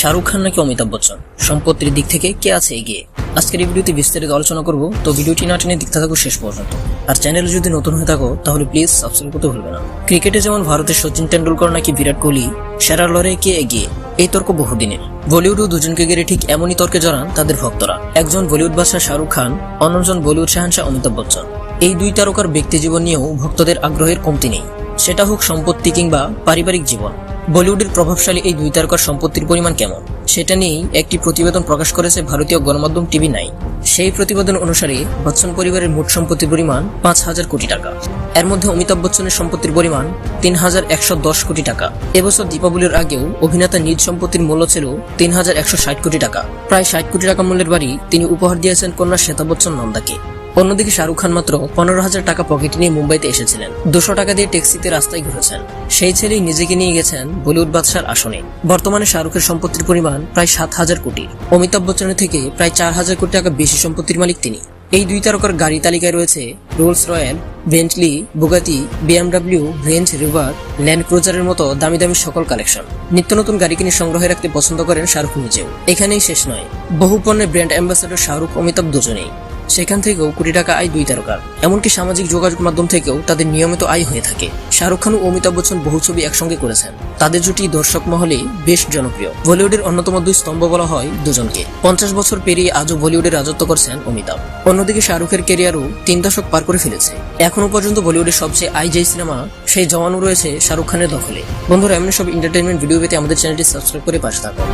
শাহরুখ খান নাকি অমিতাভ বচ্চন? সম্পত্তির দিক থেকে কে আছে এগিয়ে? আজকের এই ভিডিওতে বিস্তারিত আলোচনা করব, তো ভিডিওটি না টেনে দেখতে থাকো শেষ পর্যন্ত। আর চ্যানেলে যদি নতুন হয়ে থাকো, তাহলে প্লিজ সাবস্ক্রাইব করতে ভুলবে না। ক্রিকেটে যেমন ভারতের সচিন তেন্ডুলকর নাকি বিরাট কোহলি সেরা লড়াইয়ে কে এগিয়ে? এই তর্ক বহুদিনের। বলিউডও দুজনকে ঘিরে ঠিক এমনই তর্কে জড়ান তাদের ভক্তরা। একজন বলিউড বাদশাহ শাহরুখ খান, অন্যজন বলিউড শাহানশাহ অমিতাভ বচ্চন। এই দুই তারকার ব্যক্তি জীবন নিয়েও ভক্তদের আগ্রহের কমতি নেই। সেটা হোক সম্পত্তি কিংবা পারিবারিক জীবন। বলিউডের প্রভাবশালী এই দুই তারকার সম্পত্তির পরিমাণ কেমন? সেটা নিয়েই একটি প্রতিবেদন প্রকাশ করেছে ভারতীয় গণমাধ্যম টিভি নাই সেই প্রতিবেদন অনুসারে বচ্চন পরিবারের মোট সম্পত্তির পরিমাণ পাঁচ হাজার কোটি টাকা। এর মধ্যে অমিতাভ বচ্চনের সম্পত্তির পরিমাণ তিন হাজার একশো দশ কোটি টাকা। এবছর দীপাবলির আগেও অভিনেতা নিজ সম্পত্তির মূল্য ছিল তিন হাজার একশো ষাট কোটি টাকা। প্রায় ষাট কোটি টাকা মূল্যের বাড়ি তিনি উপহার দিয়েছেন কন্যা শ্বেতা বচ্চন নন্দাকে। অন্যদিকে শাহরুখ খান মাত্র পনেরো হাজার টাকা পকেটে নিয়ে মুম্বাইতে এসেছিলেন। দুশো টাকা দিয়ে ট্যাক্সিতে রাস্তায় ঘুরেছেন। সেই ছেলেই নিজেকে নিয়ে গেছেন বলিউড বাদশার আসনে। বর্তমানে শাহরুখের সম্পত্তির পরিমাণ প্রায় সাত হাজার কোটি। অমিতাভ বচ্চনের থেকে প্রায় চার হাজার কোটি টাকা বেশি সম্পত্তির মালিক তিনি। এই দুই তারকার গাড়ি তালিকায় রয়েছে Rolls Royce Bentley, Bugatti, BMW Range Rover, Land ক্রুজারের মতো দামি দামি সকল কালেকশন। নিত্য নতুন গাড়ি কিনে সংগ্রহে রাখতে পছন্দ করেন শাহরুখ নিজেও। এখানেই শেষ নয়। বহু পণ্যের ব্র্যান্ড অ্যাম্বাসাডর শাহরুখ, অমিতাভ দুজনেই। সেখান থেকেও কোটি টাকা আয় দুই তারকার। এমনকি সামাজিক যোগাযোগ মাধ্যম থেকেও তাদের নিয়মিত আয় হয়ে থাকে। শাহরুখ খান ও অমিতাভ বচ্চন বহু ছবি একসঙ্গে করেছেন। তাদের জুটি দর্শক মহলে বেশ জনপ্রিয়। বলিউডের অন্যতম দুই স্তম্ভ বলা হয় দুজনকে। পঞ্চাশ বছর পেরিয়ে আজও বলিউডে রাজত্ব করছেন অমিতাভ। অন্যদিকে শাহরুখের ক্যারিয়ারও তিন দশক পার করে ফেলেছে। এখনও পর্যন্ত বলিউডের সবচেয়ে আই যে সিনেমা সেই জওয়ানও রয়েছে শাহরুখ খানের দখলে। বন্ধুরা এমন সব এন্টারটেনমেন্ট ভিডিও পেতে আমাদের চ্যানেলটি সাবস্ক্রাইব করে পাশে থাকুন।